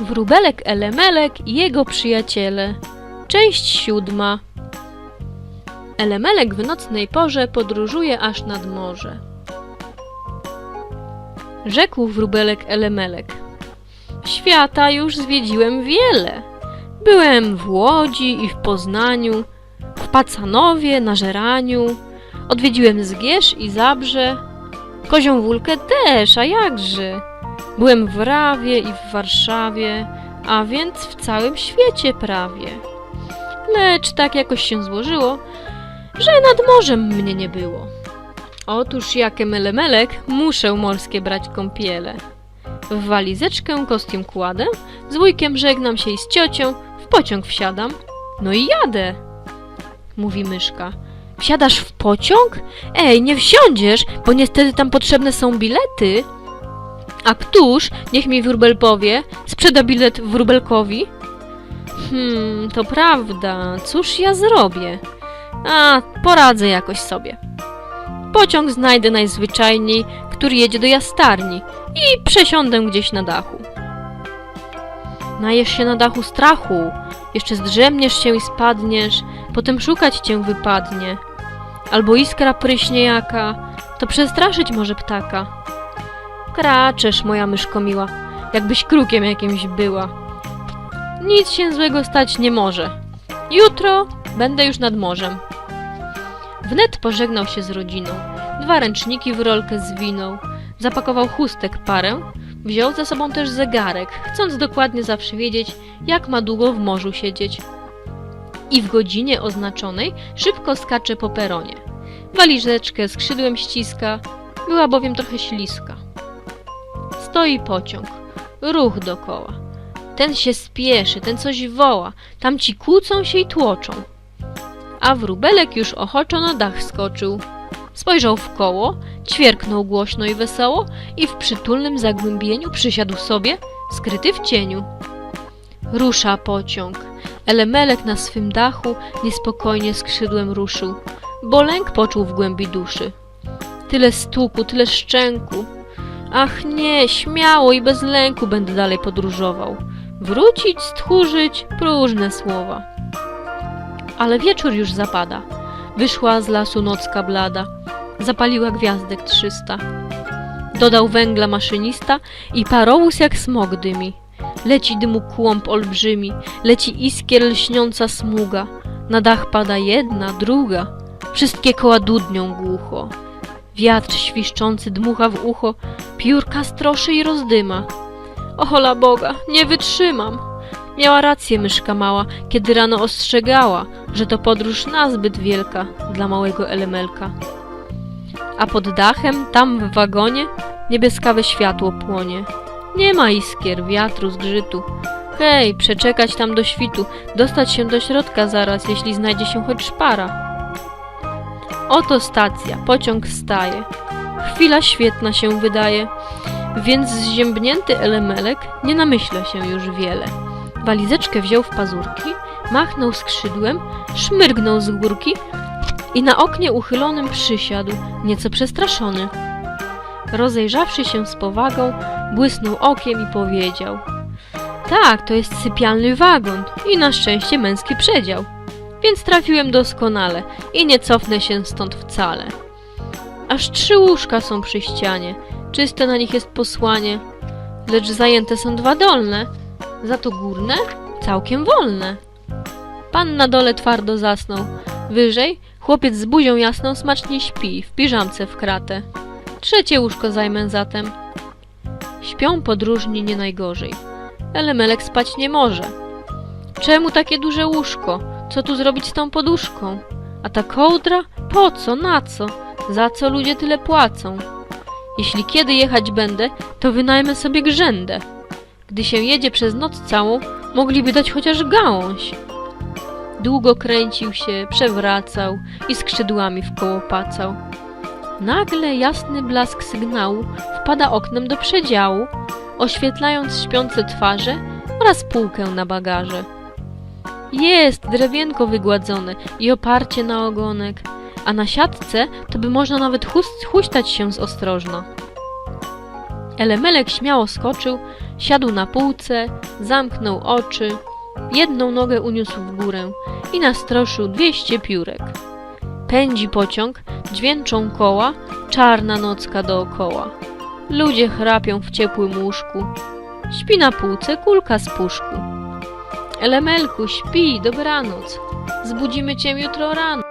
Wróbelek Elemelek i jego przyjaciele. Część siódma. Elemelek w nocnej porze podróżuje aż nad morze. Rzekł wróbelek Elemelek. Świata już zwiedziłem wiele. Byłem w Łodzi i w Poznaniu, w Pacanowie, na Żeraniu. Odwiedziłem Zgierz i Zabrze. Kozią Wólkę też, a jakże? Byłem w Rawie i w Warszawie, a więc w całym świecie prawie. Lecz tak jakoś się złożyło, że nad morzem mnie nie było. Otóż jakem elemelek muszę morskie brać kąpiele. W walizeczkę kostium kładę, z wujkiem żegnam się i z ciocią, w pociąg wsiadam, no i jadę. Mówi myszka. Wsiadasz w pociąg? Ej, nie wsiądziesz, bo niestety tam potrzebne są bilety. A któż, niech mi wróbel powie, sprzeda bilet wróbelkowi? Hmm, to prawda, cóż ja zrobię? A, poradzę jakoś sobie. Pociąg znajdę najzwyczajniej, który jedzie do jastarni i przesiądę gdzieś na dachu. Najesz się na dachu strachu, jeszcze zdrzemniesz się i spadniesz, potem szukać cię wypadnie. Albo iskra pryśnie jaka, to przestraszyć może ptaka. Kraczesz, moja myszko miła, jakbyś krukiem jakimś była. Nic się złego stać nie może. Jutro będę już nad morzem. Wnet pożegnał się z rodziną. Dwa ręczniki w rolkę zwinął. Zapakował chustek parę. Wziął ze sobą też zegarek, chcąc dokładnie zawsze wiedzieć, jak ma długo w morzu siedzieć. I w godzinie oznaczonej szybko skacze po peronie. Waliżeczkę skrzydłem ściska, była bowiem trochę śliska. Stoi pociąg, ruch dokoła. Ten się spieszy, ten coś woła, tamci kłócą się i tłoczą. A wróbelek już ochoczo na dach skoczył. Spojrzał w koło, ćwierknął głośno i wesoło i w przytulnym zagłębieniu przysiadł sobie, skryty w cieniu. Rusza pociąg. Elemelek na swym dachu niespokojnie skrzydłem ruszył, bo lęk poczuł w głębi duszy. Tyle stuku, tyle szczęku. Ach nie, śmiało i bez lęku będę dalej podróżował. Wrócić, stchórzyć, próżne słowa. Ale wieczór już zapada. Wyszła z lasu nocka blada. Zapaliła gwiazdek trzysta. Dodał węgla maszynista i parowóz jak smog dymi. Leci dymu kłąb olbrzymi, leci iskier lśniąca smuga. Na dach pada jedna, druga. Wszystkie koła dudnią głucho. Wiatr świszczący dmucha w ucho, piórka stroszy i rozdyma. Ohola Boga, nie wytrzymam. Miała rację myszka mała, kiedy rano ostrzegała, że to podróż nazbyt wielka dla małego elemelka. A pod dachem, tam w wagonie, niebieskawe światło płonie. Nie ma iskier, wiatru, zgrzytu. Hej, przeczekać tam do świtu, dostać się do środka zaraz, jeśli znajdzie się choć szpara. Oto stacja, pociąg staje. Chwila świetna się wydaje, więc zziębnięty elemelek nie namyśla się już wiele. Walizeczkę wziął w pazurki, machnął skrzydłem, szmyrgnął z górki i na oknie uchylonym przysiadł, nieco przestraszony. Rozejrzawszy się z powagą, błysnął okiem i powiedział: Tak, to jest sypialny wagon i na szczęście męski przedział. Więc trafiłem doskonale i nie cofnę się stąd wcale. Aż trzy łóżka są przy ścianie, czyste na nich jest posłanie, lecz zajęte są dwa dolne, za to górne całkiem wolne. Pan na dole twardo zasnął, wyżej chłopiec z buzią jasną smacznie śpi, w piżamce w kratę. Trzecie łóżko zajmę zatem. Śpią podróżni nie najgorzej. Elemelek spać nie może. Czemu takie duże łóżko? Co tu zrobić z tą poduszką? A ta kołdra? Po co? Na co? Za co ludzie tyle płacą? Jeśli kiedy jechać będę, to wynajmę sobie grzędę. Gdy się jedzie przez noc całą, mogliby dać chociaż gałąź. Długo kręcił się, przewracał i skrzydłami w koło pacał. Nagle jasny blask sygnału wpada oknem do przedziału, oświetlając śpiące twarze oraz półkę na bagaże. Jest drewienko wygładzone i oparcie na ogonek, a na siatce to by można nawet hus- huśtać się z ostrożno. Elemelek śmiało skoczył, Siadł na półce, zamknął oczy, jedną nogę uniósł w górę i nastroszył dwieście piórek. Pędzi pociąg, dźwięczą koła, czarna nocka dookoła. Ludzie chrapią w ciepłym łóżku. Śpi na półce kulka z puszku. Elemelku, śpi, dobranoc. Zbudzimy cię jutro rano.